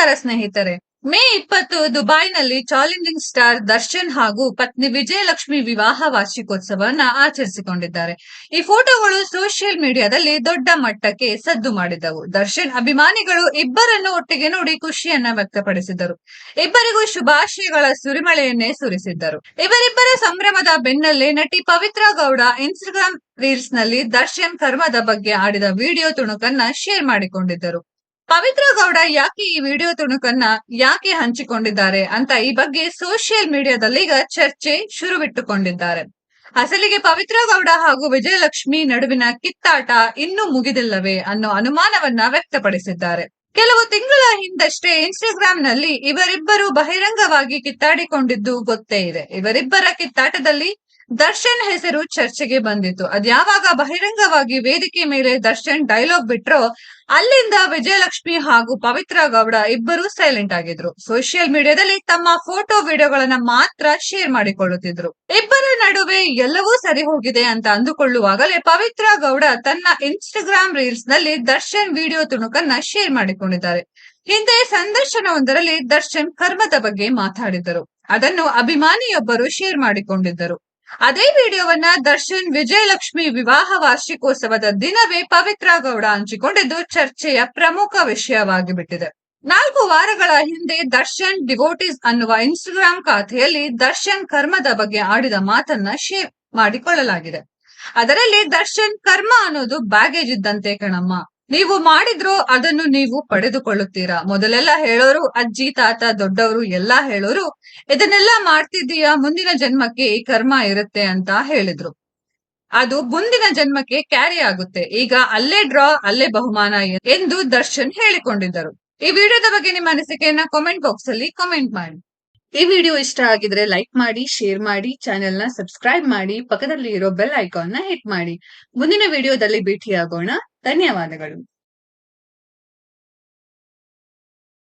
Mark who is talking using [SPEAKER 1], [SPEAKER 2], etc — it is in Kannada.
[SPEAKER 1] ನಮಸ್ಕಾರ ಸ್ನೇಹಿತರೆ. ಮೇ ಇಪ್ಪತ್ತು ದುಬೈನಲ್ಲಿ ಚಾಲೆಂಜಿಂಗ್ ಸ್ಟಾರ್ ದರ್ಶನ್ ಹಾಗೂ ಪತ್ನಿ ವಿಜಯಲಕ್ಷ್ಮಿ ವಿವಾಹ ವಾರ್ಷಿಕೋತ್ಸವವನ್ನ ಆಚರಿಸಿಕೊಂಡಿದ್ದಾರೆ. ಈ ಫೋಟೋಗಳು ಸೋಷಿಯಲ್ ಮೀಡಿಯಾದಲ್ಲಿ ದೊಡ್ಡ ಮಟ್ಟಕ್ಕೆ ಸದ್ದು ಮಾಡಿದವು. ದರ್ಶನ್ ಅಭಿಮಾನಿಗಳು ಇಬ್ಬರನ್ನು ಒಟ್ಟಿಗೆ ನೋಡಿ ಖುಷಿಯನ್ನ ವ್ಯಕ್ತಪಡಿಸಿದರು. ಇಬ್ಬರಿಗೂ ಶುಭಾಶಯಗಳ ಸುರಿಮಳೆಯನ್ನೇ ಸುರಿಸಿದ್ದರು. ಇವರಿಬ್ಬರ ಸಂಭ್ರಮದ ಬೆನ್ನಲ್ಲೇ ನಟಿ ಪವಿತ್ರ ಗೌಡ ಇನ್ಸ್ಟಾಗ್ರಾಮ್ ರೀಲ್ಸ್ನಲ್ಲಿ ದರ್ಶನ್ ಕರ್ಮದ ಬಗ್ಗೆ ಆಡಿದ ವಿಡಿಯೋ ತುಣುಕನ್ನ ಶೇರ್ ಮಾಡಿಕೊಂಡಿದ್ದರು. ಪವಿತ್ರ ಗೌಡ ಯಾಕೆ ಈ ವಿಡಿಯೋ ತುಣುಕನ್ನ ಯಾಕೆ ಹಂಚಿಕೊಂಡಿದ್ದಾರೆ ಅಂತ ಈ ಬಗ್ಗೆ ಸೋಷಿಯಲ್ ಮೀಡಿಯಾದಲ್ಲಿ ಈಗ ಚರ್ಚೆ ಶುರುವಿಟ್ಟುಕೊಂಡಿದ್ದಾರೆ. ಅಸಲಿಗೆ ಪವಿತ್ರ ಗೌಡ ಹಾಗೂ ವಿಜಯಲಕ್ಷ್ಮಿ ನಡುವಿನ ಕಿತ್ತಾಟ ಇನ್ನೂ ಮುಗಿದಿಲ್ಲವೇ ಅನ್ನೋ ಅನುಮಾನವನ್ನ ವ್ಯಕ್ತಪಡಿಸಿದ್ದಾರೆ. ಕೆಲವು ತಿಂಗಳ ಹಿಂದಷ್ಟೇ ಇನ್ಸ್ಟಾಗ್ರಾಮ್ನಲ್ಲಿ ಇವರಿಬ್ಬರು ಬಹಿರಂಗವಾಗಿ ಕಿತ್ತಾಡಿಕೊಂಡಿದ್ದು ಗೊತ್ತೇ ಇದೆ. ಇವರಿಬ್ಬರ ಕಿತ್ತಾಟದಲ್ಲಿ ದರ್ಶನ್ ಹೆಸರು ಚರ್ಚೆಗೆ ಬಂದಿತ್ತು. ಅದ್ಯಾವಾಗ ಬಹಿರಂಗವಾಗಿ ವೇದಿಕೆ ಮೇಲೆ ದರ್ಶನ್ ಡೈಲಾಗ್ ಬಿಟ್ರೋ ಅಲ್ಲಿಂದ ವಿಜಯಲಕ್ಷ್ಮಿ ಹಾಗೂ ಪವಿತ್ರ ಗೌಡ ಇಬ್ಬರು ಸೈಲೆಂಟ್ ಆಗಿದ್ರು. ಸೋಷಿಯಲ್ ಮೀಡಿಯಾದಲ್ಲಿ ತಮ್ಮ ಫೋಟೋ ವಿಡಿಯೋಗಳನ್ನ ಮಾತ್ರ ಶೇರ್ ಮಾಡಿಕೊಳ್ಳುತ್ತಿದ್ರು. ಇಬ್ಬರ ನಡುವೆ ಎಲ್ಲವೂ ಸರಿ ಹೋಗಿದೆ ಅಂತ ಅಂದುಕೊಳ್ಳುವಾಗಲೇ ಪವಿತ್ರ ಗೌಡ ತನ್ನ ಇನ್ಸ್ಟಾಗ್ರಾಮ್ ರೀಲ್ಸ್ನಲ್ಲಿ ದರ್ಶನ್ ವಿಡಿಯೋ ತುಣುಕನ್ನ ಶೇರ್ ಮಾಡಿಕೊಂಡಿದ್ದಾರೆ. ಹಿಂದೆ ಸಂದರ್ಶನವೊಂದರಲ್ಲಿ ದರ್ಶನ್ ಕರ್ಮದ ಬಗ್ಗೆ ಮಾತಾಡಿದರು ಅದನ್ನು ಅಭಿಮಾನಿಯೊಬ್ಬರು ಶೇರ್ ಮಾಡಿಕೊಂಡಿದ್ದರು. ಅದೇ ವಿಡಿಯೋವನ್ನ ದರ್ಶನ್ ವಿಜಯಲಕ್ಷ್ಮಿ ವಿವಾಹ ವಾರ್ಷಿಕೋತ್ಸವದ ದಿನವೇ ಪವಿತ್ರ ಗೌಡ ಹಂಚಿಕೊಂಡಿದ್ದು ಚರ್ಚೆಯ ಪ್ರಮುಖ ವಿಷಯವಾಗಿ ಬಿಟ್ಟಿದೆ. ನಾಲ್ಕು ವಾರಗಳ ಹಿಂದೆ ದರ್ಶನ್ ಡಿವೋಟಿಸ್ ಅನ್ನುವ ಇನ್ಸ್ಟಾಗ್ರಾಮ್ ಖಾತೆಯಲ್ಲಿ ದರ್ಶನ್ ಕರ್ಮದ ಬಗ್ಗೆ ಆಡಿದ ಮಾತನ್ನ ಶೇರ್ ಮಾಡಿಕೊಳ್ಳಲಾಗಿದೆ. ಅದರಲ್ಲಿ ದರ್ಶನ್ ಕರ್ಮ ಅನ್ನೋದು ಬ್ಯಾಗೇಜ್ ಇದ್ದಂತೆ ಕಣಮ್ಮ. ನೀವು ಮಾಡಿದ್ರು ಅದನ್ನು ನೀವು ಪಡೆದುಕೊಳ್ಳುತ್ತೀರಾ? ಮೊದಲೆಲ್ಲ ಹೇಳೋರು, ಅಜ್ಜಿ, ತಾತ, ದೊಡ್ಡವರು, ಎಲ್ಲಾ ಹೇಳೋರು, ಇದನ್ನೆಲ್ಲ ಮಾಡ್ತಿದ್ದೀಯಾ? ಮುಂದಿನ ಜನ್ಮಕ್ಕೆ ಈ ಕರ್ಮ ಇರುತ್ತೆ ಅಂತ ಹೇಳಿದ್ರು. ಅದು ಮುಂದಿನ ಜನ್ಮಕ್ಕೆ ಕ್ಯಾರಿ ಆಗುತ್ತೆ. ಈಗ ಅಲ್ಲೇ ಡ್ರಾ, ಅಲ್ಲೇ ಬಹುಮಾನ ಎಂದು ದರ್ಶನ್ ಹೇಳಿಕೊಂಡಿದ್ದರು. ಈ ವಿಡಿಯೋದ ಬಗ್ಗೆ ನಿಮ್ಮ ಅನಿಸಿಕೆಯನ್ನ ಕಾಮೆಂಟ್ ಬಾಕ್ಸ್ ಅಲ್ಲಿ ಕಾಮೆಂಟ್ ಮಾಡಿ. ಈ ವಿಡಿಯೋ ಇಷ್ಟ ಆಗಿದ್ರೆ ಲೈಕ್ ಮಾಡಿ, ಶೇರ್ ಮಾಡಿ ಚಾನೆಲ್ನ ಸಬ್ಸ್ಕ್ರೈಬ್ ಮಾಡಿ ಪಕ್ಕದಲ್ಲಿ ಇರೋ ಬೆಲ್ ಐಕಾನ್ನ ಹಿಟ್ ಮಾಡಿ. ಮುಂದಿನ ವಿಡಿಯೋದಲ್ಲಿ ಭೇಟಿಯಾಗೋಣ. ధన్యవాదములు